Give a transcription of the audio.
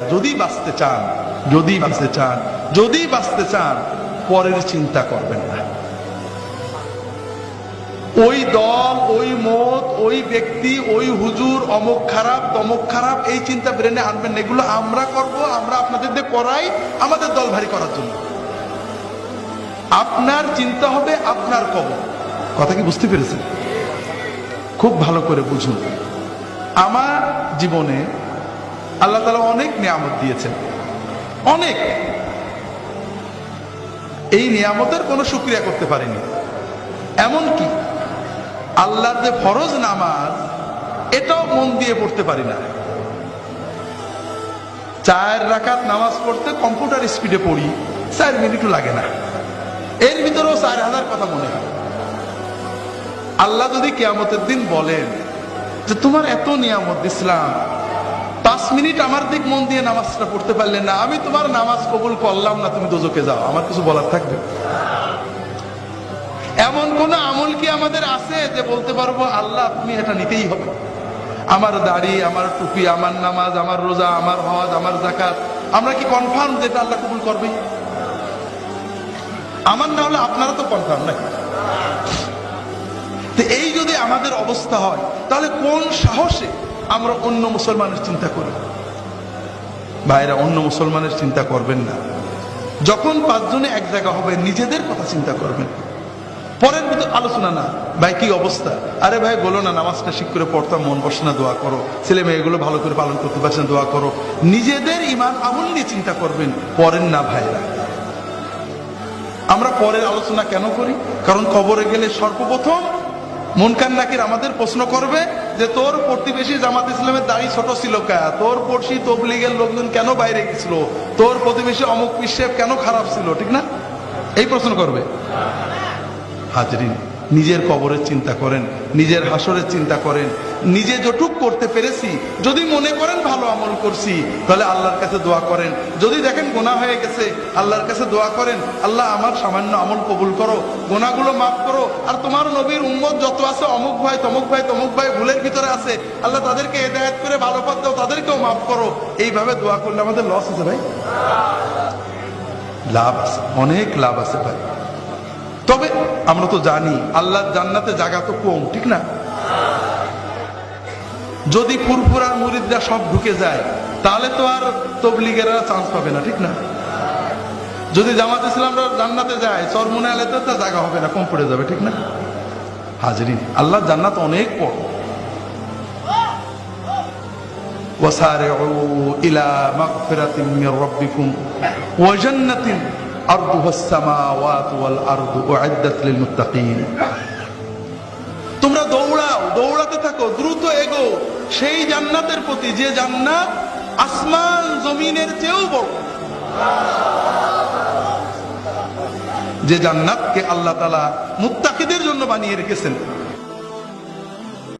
যদি বাঁচতে চান, যদি বাঁচতে চান, যদি বাঁচতে চান, পরের চিন্তা করবেন না। ওই দল, ওই মত, ওই ব্যক্তি, ওই হুজুর, অমুক খারাপ, তমুক খারাপ, এই চিন্তা ব্রেনে আনবেন। এগুলো আমরা করব, আমরা আপনাদের দিয়ে করাই আমাদের দল ভারী করার জন্য। আপনার চিন্তা হবে, আপনার কবর। কথা কি বুঝতে পেরেছেন? খুব ভালো করে বুঝুন। আমার জীবনে আল্লাহ তালা অনেক নিয়ামত দিয়েছেন। অনেক। এই নিয়ামতের কোনো সুক্রিয়া করতে পারিনি। এমন কি আল্লাহর যে ফরজ নামাজ, এটাও মন দিয়ে পড়তে পারি না। চার রাকাত নামাজ পড়তে কম্পিউটার স্পিডে পড়ি, চার মিনিটও লাগে না। এর ভিতরেও চার হাজার কথা মনে হয়। আল্লাহ যদি কেয়ামতের দিন বলেন যে, তোমার এত নিয়ামত ইসলাম পাঁচ মিনিট আমার দিক মন দিয়ে নামাজটা পড়তে পারলে না, আমি তোমার নামাজ কবুল করলাম না, তুমি দোজকে যাও। আমার কিছু বলার থাকবে? এমন কোন আমল কি আমাদের আছে যে বলতে পারব, আল্লাহ, তুমি এটা নিতেই হবে। আমার দাড়ি, আমার টুপি, আমার নামাজ, আমার রোজা, আমার হজ, আমার জাকাত আমরা কি কনফার্ম যেটা আল্লাহ কবুল করবে? আমার না হলে আপনারা তো কনফার্ম নাকি এই যদি আমাদের অবস্থা হয়, তাহলে কোন সাহসে আমরা অন্য মুসলমানের চিন্তা করি। ভাইরা, অন্য মুসলমানের চিন্তা করবেন না। যখন পাঁচজনে এক জায়গা হবে, নিজেদের কথা চিন্তা করবেন। পরের ভিতর আলোচনা না। ভাই, কি অবস্থা? আরে ভাই, বলো না, নামাজটা ঠিক করে পড়তাম মন বসে না, দোয়া করো। ছেলে মেয়েগুলো ভালো করে পালন করতে পারছেন দোয়া করো। নিজেদের ইমান আমল নিয়ে চিন্তা করবেন পরের না ভাইরা। আমরা পরের আলোচনা কেন করি? কারণ কবরে গেলে সর্বপ্রথম মনকান নাকির আমাদের প্রশ্ন করবে যে তোর প্রতিবেশী জামাত ইসলামের দাড়ি ছোট ছিল কা? তোর পড়শি তবলিগের লোকজন কেন বাইরে গেছিল? তোর প্রতিবেশী অমুক পিসেব কেন খারাপ ছিল? ঠিক না? এই প্রশ্ন করবে। হাজরিন, নিজের কবরের চিন্তা করেন, নিজের হাসরের চিন্তা করেন। নিজে যটুক করতে পেরেছি। যদি মনে করেন ভালো আমল করছি, তাহলে আল্লাহর কাছে দোয়া করেন। যদি দেখেন গোনা হয়ে গেছে, আল্লাহর কাছে দোয়া করেন, আল্লাহ আমার সামান্য আমল কবুল করো গোনাগুলো মাফ করো। আর তোমার নবীর উম্মত যত আছে, অমুক ভাই, তমুক ভাই তমুক ভাই ভুলের ভিতরে আছে, আল্লাহ তাদেরকে হেদায়ত করে ভালো পথ দাও, তাদেরকেও মাফ করো। এইভাবে দোয়া করলে আমাদের লস আছে ভাই। লাভ আছে, অনেক লাভ আছে ভাই। তবে আমরা তো জানি, আল্লাহ জান্নাতে জায়গা তো কম, ঠিক না? যদি ফুরফুরার মুরিদরা সব ঢুকে যায় তাহলে তো আর তবলিগেরা চান্স পাবে না ঠিক না যদি জামাত ইসলামরা জান্নাতে যায় চরমুনে আলেতে তো জায়গা হবে না কম পড়ে যাবে ঠিক না হাজরিন আল্লাহ জান্নাত অনেক বড় وسارعوا إلى مغفرة من ربكم وجنة أرضها السماوات والأرض أعدت للمتقين থাকো দ্রুত এগো। সেই জান্নাতের প্রতি যে জান্নাত আসমান জমিনের চেয়েও বড়। যে জান্নাতকে আল্লাহ তালা মুত্তাকিদের জন্য বানিয়ে রেখেছেন।